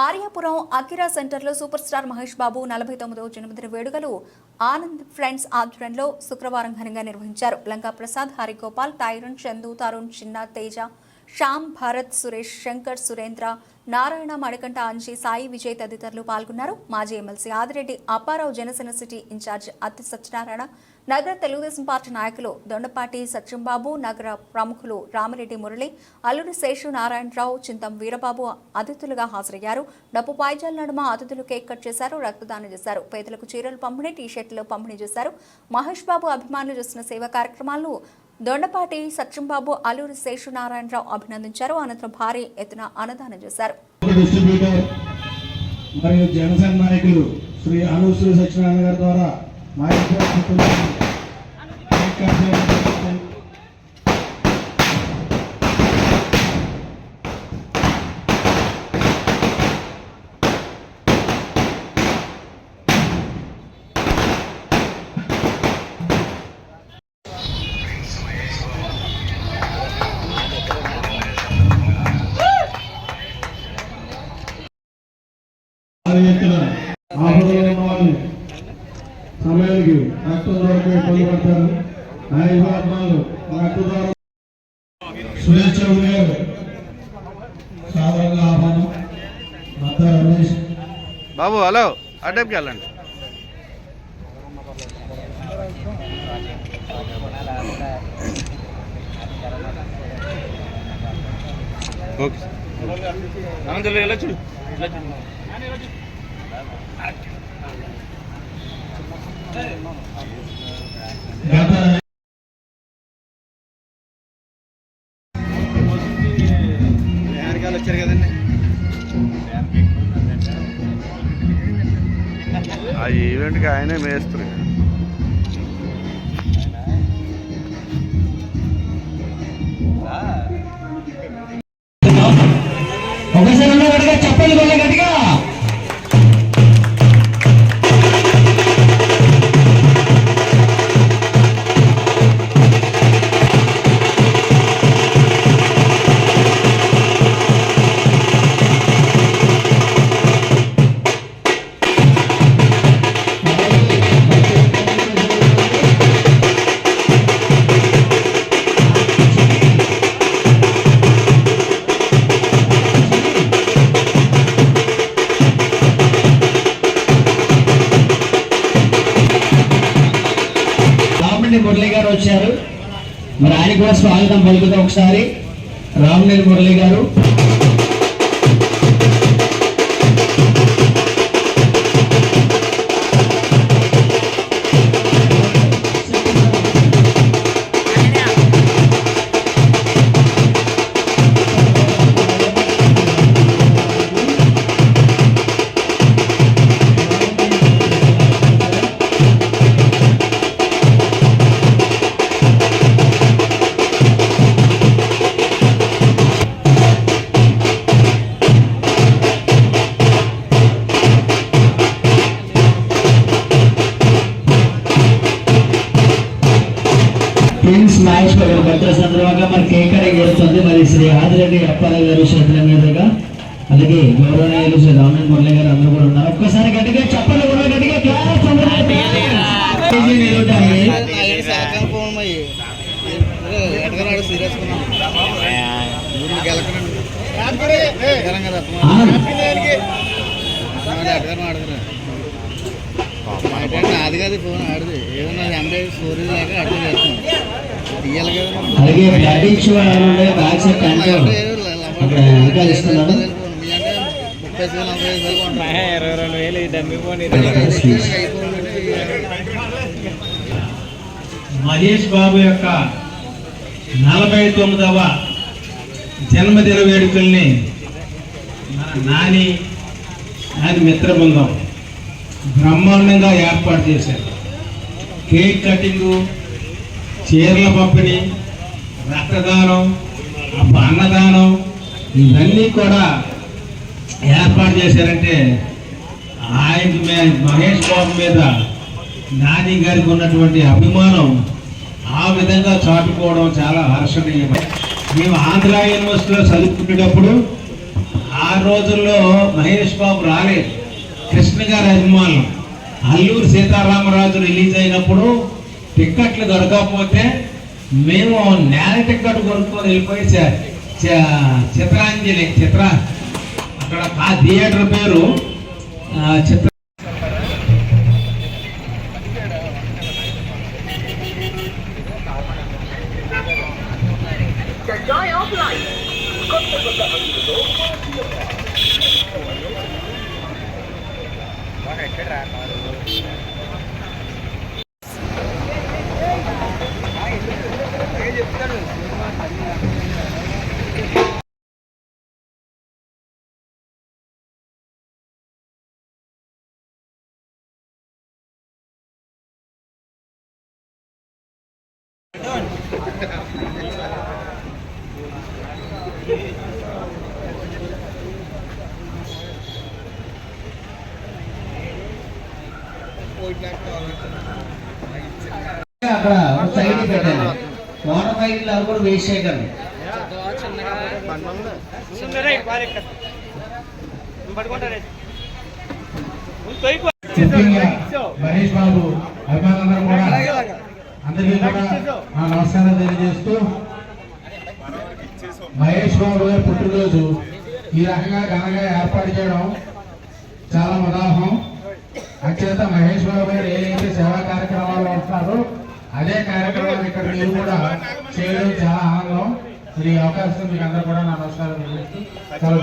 Aryapuram Akira సెంటర్లో super star Mahesh Babu నలభై తొమ్మిదవ జన్మదిన వేడుకలు ఆనంద్ ఫ్రెండ్స్ ఆధ్వర్యంలో శుక్రవారం ఘనంగా నిర్వహించారు. లంకా ప్రసాద్ హరిగోపాల్ టైరన్ చందు తరుణ్ చిన్న తేజ శ్యామ్ భారత్ సురేష్ శంకర్ సురేంద్ర నారాయణ మణికంఠ అంజీ సాయి విజయ్ తదితరులు పాల్గొన్నారు. మాజీ MLC Adireddy Apparao Janasena city incharge Atti Satyanarayana నగర తెలుగుదేశం పార్టీ నాయకులు దొండపాటి సత్యంబాబు నగర ప్రముఖులు రామిరెడ్డి మురళి అల్లుడు శేషు నారాయణరావు చింతం వీరబాబు అతిథులుగా హాజరయ్యారు. డప్పు పాయిజాల నడుమ అతిథులు కేక్ కట్ చేశారు రక్తదానం చేశారు. పేదలకు చీరలు పంపిణీ టీషర్ట్లు పంపిణీ చేశారు. మహేష్ బాబు అభిమానులు చేస్తున్న సేవా కార్యక్రమాలను దొండపాటి సత్యంబాబు అల్లూరి శేషు నారాయణరావు అభినందించారు. అనంతరం భారీ ఎత్తున అన్నదానం చేశారు. మరియు జనసేన నాయకులు శ్రీ అనూశ్రీ సత్యనారాయణ గారి ద్వారా మా ఇంట్లో కుటుంబాన్ని కేక్ హలో అడ్డంకి వెళ్ళండి. ఓకే. అనంతలో ఎలా చూడు. గత ఆయనే మేస్త్రి. రామినేని మురళి గారు వచ్చారు. మరి ఆయన కూడా స్వాగతం పలుకుతాం ఒకసారి. రామినేని మురళి గారు. అలాగే బ్లడ్ బ్యాగ్స్ ప్యాంట్ అక్కడ వెనకాల ఇస్తున్నాడు. అంటే. ఇరవై రెండు వేలు డమ్మి మహేష్ బాబు యొక్క నలభై తొమ్మిదవ జన్మదిన వేడుకల్ని మన నాని నాని మిత్ర బృందం బ్రహ్మాండంగా ఏర్పాటు చేశారు. కేక్ కటింగు చీరల పంపిణీ రక్తదానం అన్నదానం ఇవన్నీ కూడా ఏర్పాటు చేశారంటే ఆయన మే- మహేష్ బాబు మీద నాని గారికి ఉన్నటువంటి అభిమానం ఆ విధంగా చాటుకోవడం చాలా హర్షణీయం. మేము ఆంధ్ర యూనివర్సిటీలో చదువుకునేటప్పుడు ఆ రోజుల్లో మహేష్ బాబు రాలేదు. కృష్ణ గారి అభిమానం. అల్లూరు సీతారామరాజు రిలీజ్ అయినప్పుడు టిక్కెట్లు దొరకకపోతే మేము నేల టిక్కెట్ కొనుక్కొని వెళ్ళిపోయి చ- చ- చిత్రాంజలి చిత్ర అక్కడ ఆ థియేటర్ పేరు ఆ, చిత్ర అక్కడ సైడ్ పెట్టండి వాటర్ పైపులు అవి కూడా వేస్ట్ చేయకండి మహేష్ బాబు అభిమానులందరూ కూడా అందరికీ కూడా నా నమస్కారం తెలియజేస్తూ మహేష్ బాబు గారి పుట్టినరోజు ఈ రకంగా ఘనంగా ఏర్పాటు చేయడం చాలా ఉదాహరణ అత్యంత మహేష్ బాబు గారు ఏదైతే సేవా కార్యక్రమాలు ఉంటున్నారో అదే కార్యక్రమాలు ఇక్కడ మీరు కూడా చేయడం చాలా ఆనందం. మీరు ఈ అవకాశం మీకు అందరూ కూడా నా నమస్కారం సెలవు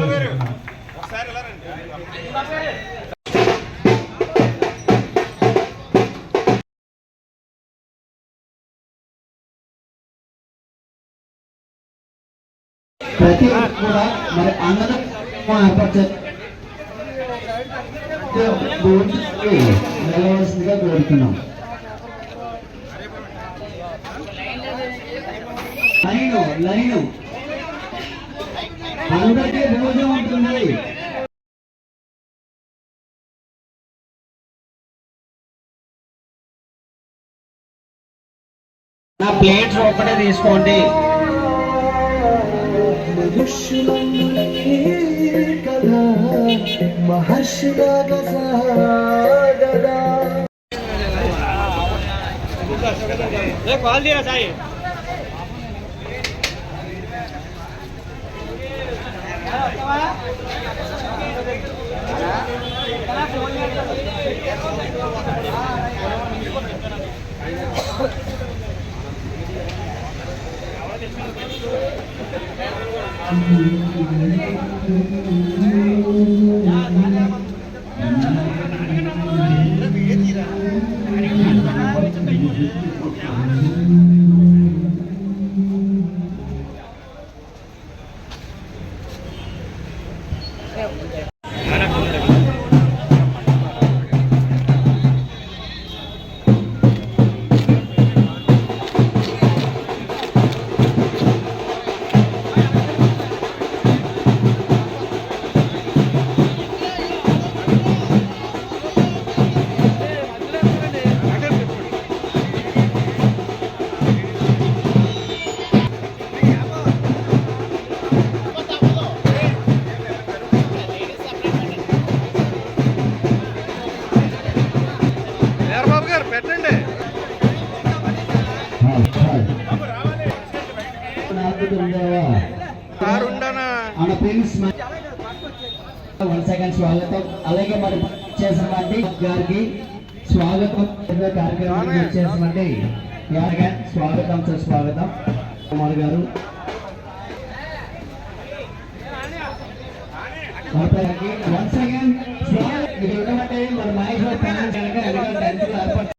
ప్రతి ఒక్కరు కూడా మరి అందరం ఏర్పాటు వెళ్ళవలసిందిగా కోరుతున్నాం లైను లైను అందరికీ భోజనం ఉంటుంది నా ప్లేట్స్ ఒక్కటే తీసుకోండి महर्षिद Thank you. help you. One second స్వాగతం. అలాగే మరి చేసినటువంటి గారికి స్వాగతం. కార్యక్రమానికి చేసినటువంటి యాగా స్వాగతం కుమార్ గారు. One second. ఇది ఉండమంటే మరి మహేశ్వర్ బాబు కనుక ఎందుకంటే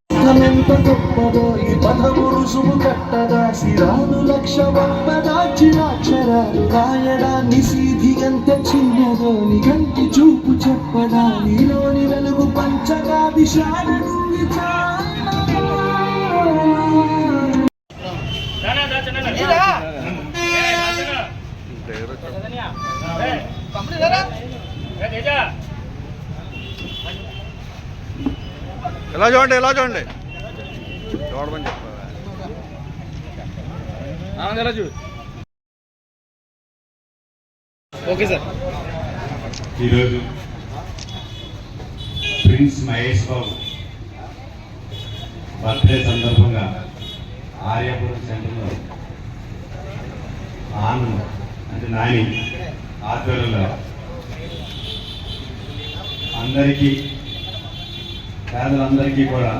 ఎంత గొప్పదో ఈ పదము రుసుము కట్టగా శిరాను లక్ష దాచిరాక్షరాలు రాయడాన్ని సీధి ఎంత చిన్నదో నీ కంటి చూపు చెప్పదా నీలోని వెలుగు పంచగా విశాలను రానా, చూడండి ఎలా చూడండి? చూడమని చెప్పాలి ఓకే సార్. ఈరోజు ప్రిన్స్ మహేష్ బాబు బర్త్డే సందర్భంగా ఆర్యాపురం సెంటర్లో ఆనంద్ అంటే నాని ఆధ్వర్యంలో అందరికీ పేదలందరికీ కూడా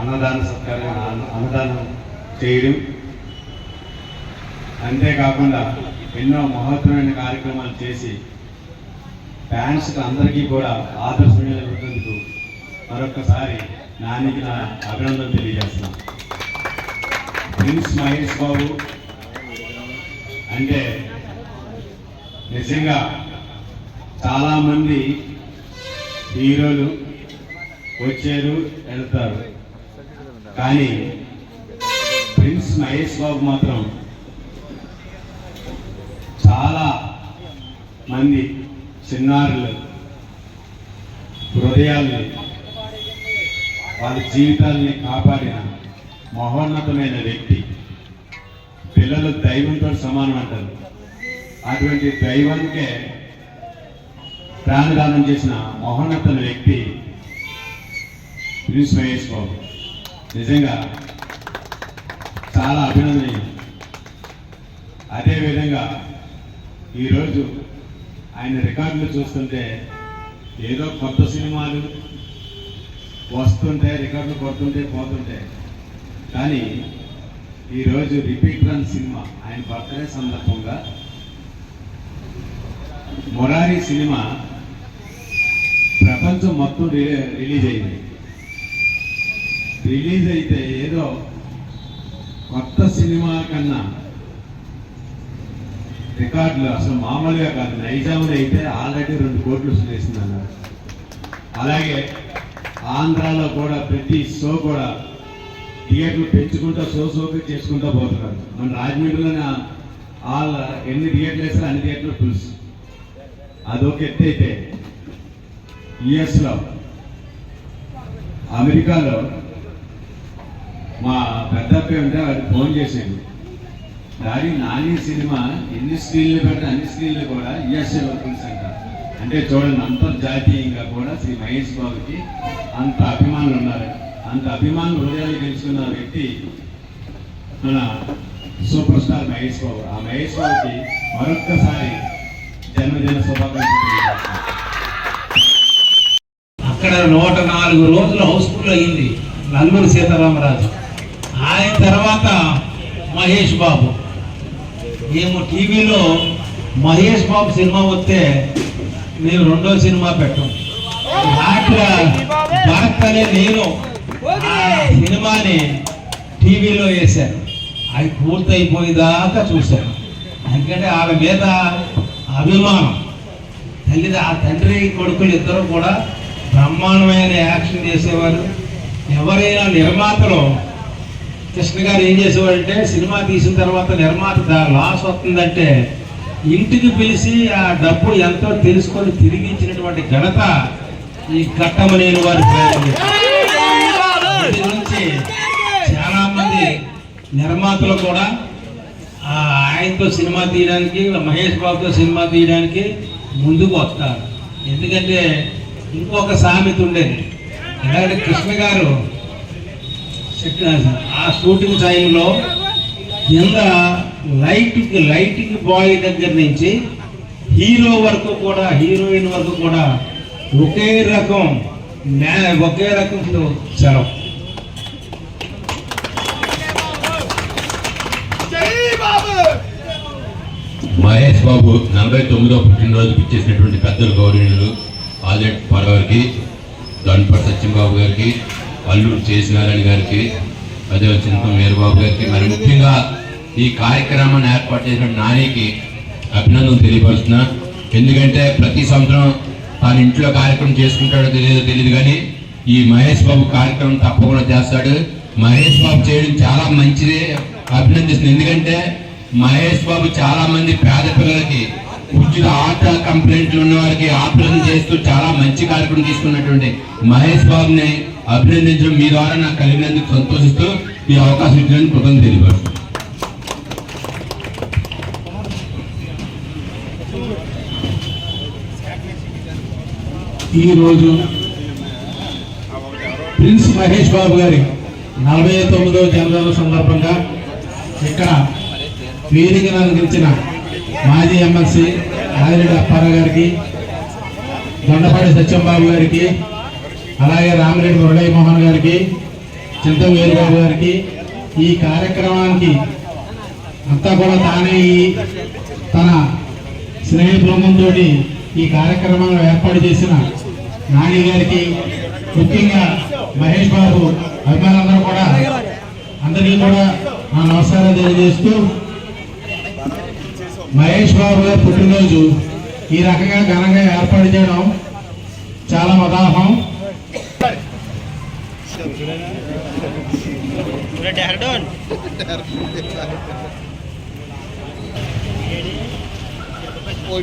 అన్నదాన సత్కారం అన్నదానం చేయడం. అంతేకాకుండా ఎన్నో మహత్తరమైన కార్యక్రమాలు చేసి ఫ్యాన్స్ అందరికీ కూడా ఆదర్శమైనటువంటి మరొకసారి నానికి నా అభినందన తెలియజేస్తున్నాను ప్రిన్స్ మహేష్ బాబు అంటే నిజంగా చాలామంది హీరోలు వచ్చారు వెళ్తారు. కానీ ప్రిన్స్ మహేష్ బాబు మాత్రం చాలా మంది చిన్నారులు హృదయాల్ని వాళ్ళ జీవితాల్ని కాపాడిన మహోన్నతమైన వ్యక్తి. పిల్లలు దైవంతో సమానం అంటారు. అటువంటి దైవానికే ప్రాణదానం చేసిన మహోన్నత వ్యక్తి ప్రిన్స్ మహేష్ బాబు. నిజంగా చాలా అభినందనీయం. అదేవిధంగా ఈరోజు ఆయన రికార్డులు చూస్తుంటే ఏదో కొత్త సినిమాలు వస్తుంటే రికార్డులు కొడుతుంటే పోతుంటే. కానీ ఈరోజు రిపీట్ రన్ సినిమా ఆయన బర్త్డే సందర్భంగా మొరారి సినిమా ప్రపంచం మొత్తం రిలీజ్ అయింది. రిలీజ్ అయితే ఏదో కొత్త సినిమా కన్నా రికార్డులు అసలు మామూలుగా కాదు. నైజాములు అయితే ఆల్రెడీ రెండు కోట్లు వేసింది అన్నారు అలాగే ఆంధ్రాలో కూడా ప్రతి షో కూడా థియేటర్లు పెంచుకుంటూ షో షోకి చేసుకుంటూ పోతున్నారు. మన రాజమండ్రిలోనే వాళ్ళ ఎన్ని థియేటర్లు వేస్తారో అన్ని థియేటర్లు ఫుల్స్ అదొక ఎత్తు అయితే యుఎస్లో అమెరికాలో మా పెద్దప్ప ఉంటే వాడికి ఫోన్ చేసాడు దాని నాని సినిమా ఎన్ని స్క్రీన్లు పెడితే అన్ని స్క్రీన్లు కూడా యుఎస్ఏ వర్కింగ్స్ అంట. అంటే చూడండి అంతర్జాతీయంగా కూడా శ్రీ మహేష్ బాబుకి అంత అభిమానులు ఉన్నారు. అంత అభిమానులు హృదయాలు గెలుచుకున్న వ్యక్తి మన సూపర్ స్టార్ మహేష్ బాబు. ఆ మహేష్ బాబుకి మరొక్కసారి జన్మదిన శుభాకాంక్షలు అక్కడ నూట నాలుగు రోజులు హౌస్ఫుల్ అయింది. నల్లూరు సీతారామరాజు. ఆయన తర్వాత మహేష్ బాబు. మేము టీవీలో మహేష్ బాబు సినిమా వస్తే మేము రెండో సినిమా పెట్టాం రాత్రి భరత్ అనే నేను ఆ సినిమాని టీవీలో వేశాను. అది పూర్తయిపోయేదాకా చూశాను. ఎందుకంటే ఆమె మీద అభిమానం. తల్లి ఆ తండ్రి కొడుకులు ఇద్దరు కూడా బ్రహ్మాండమైన యాక్షన్ చేసేవారు. ఎవరైనా నిర్మాతలు కృష్ణ గారు ఏం చేసేవారంటే సినిమా తీసిన తర్వాత నిర్మాత లాస్ వస్తుందంటే ఇంటికి పిలిచి ఆ డబ్బు ఎంతో తెలుసుకొని తిరిగి ఇచ్చినటువంటి ఘనత ఈ కట్టమనేని వారి నుంచి చాలా మంది నిర్మాతలు కూడా ఆ ఆయనతో సినిమా తీయడానికి మహేష్ బాబుతో సినిమా తీయడానికి ముందుకు వస్తారు. ఎందుకంటే ఇంకొక సామెత ఉండేది. ఎలాగంటే కృష్ణ గారు ఆ షూటింగ్ టైంలో కింద లైట్ లైటింగ్ బాయ్ దగ్గర నుంచి హీరో వరకు కూడా హీరోయిన్ వరకు కూడా ఒకే రకం ఒకే రకం చరం మహేష్ బాబు నలభై తొమ్మిదో పుట్టినరోజుకి ఇచ్చేసినటువంటి పెద్దలు గౌరవనీయులు ఆదిరెడ్డి పరవారికి దొండపడి సత్యంబాబు గారికి అల్లూరు చేసినారాయణ గారికి అదే చింతం వీరబాబు గారికి మరి ముఖ్యంగా ఈ కార్యక్రమాన్ని ఏర్పాటు చేసిన నానికి అభినందన తెలియపరుస్తున్నా. ఎందుకంటే ప్రతి సంవత్సరం తాను ఇంట్లో కార్యక్రమం చేసుకుంటాడో తెలియదో తెలియదు కానీ ఈ మహేష్ బాబు కార్యక్రమం తప్పకుండా చేస్తాడు. మహేష్ బాబు చేయడం చాలా మంచిది. అభినందిస్తుంది ఎందుకంటే మహేష్ బాబు చాలా మంది పేద పిల్లలకి ఉచిత ఆట కంప్లైంట్లు ఉన్న వారికి ఆపరేషన్ చేస్తూ చాలా మంచి కార్యక్రమం తీసుకున్నటువంటి మహేష్ బాబుని అభినందించడం మీ ద్వారా నాకు కలిగినందుకు సంతోషిస్తూ ఈ అవకాశం ఇచ్చినందుకు కృతజ్ఞత తెలియపరుస్తున్నాను. ఈరోజు ప్రిన్స్ మహేష్ బాబు గారి నలభై తొమ్మిదవ జన్మదిన సందర్భంగా ఇక్కడ వేదికను అందించిన మాజీ ఎమ్మెల్సీ ఆదిరెడ్డి అప్పారావు గారికి దొండపాడి సత్యంబాబు గారికి అలాగే రామిరెడ్డి మురళీ మోహన్ గారికి చింతవేరు గారు గారికి ఈ కార్యక్రమానికి అంతా కూడా తానే ఈ తన స్నేహ బృందంతో ఈ కార్యక్రమాలను ఏర్పాటు చేసిన నాని గారికి ముఖ్యంగా మహేష్ బాబు అభిమానులందరూ కూడా అందరికీ కూడా నా నమస్కారం తెలియజేస్తూ మహేష్ బాబు గారి పుట్టినరోజు ఈ రకంగా ఘనంగా ఏర్పాటు చేయడం చాలా ఉదాహరణ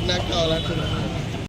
నాకు కావాలంటున్నాను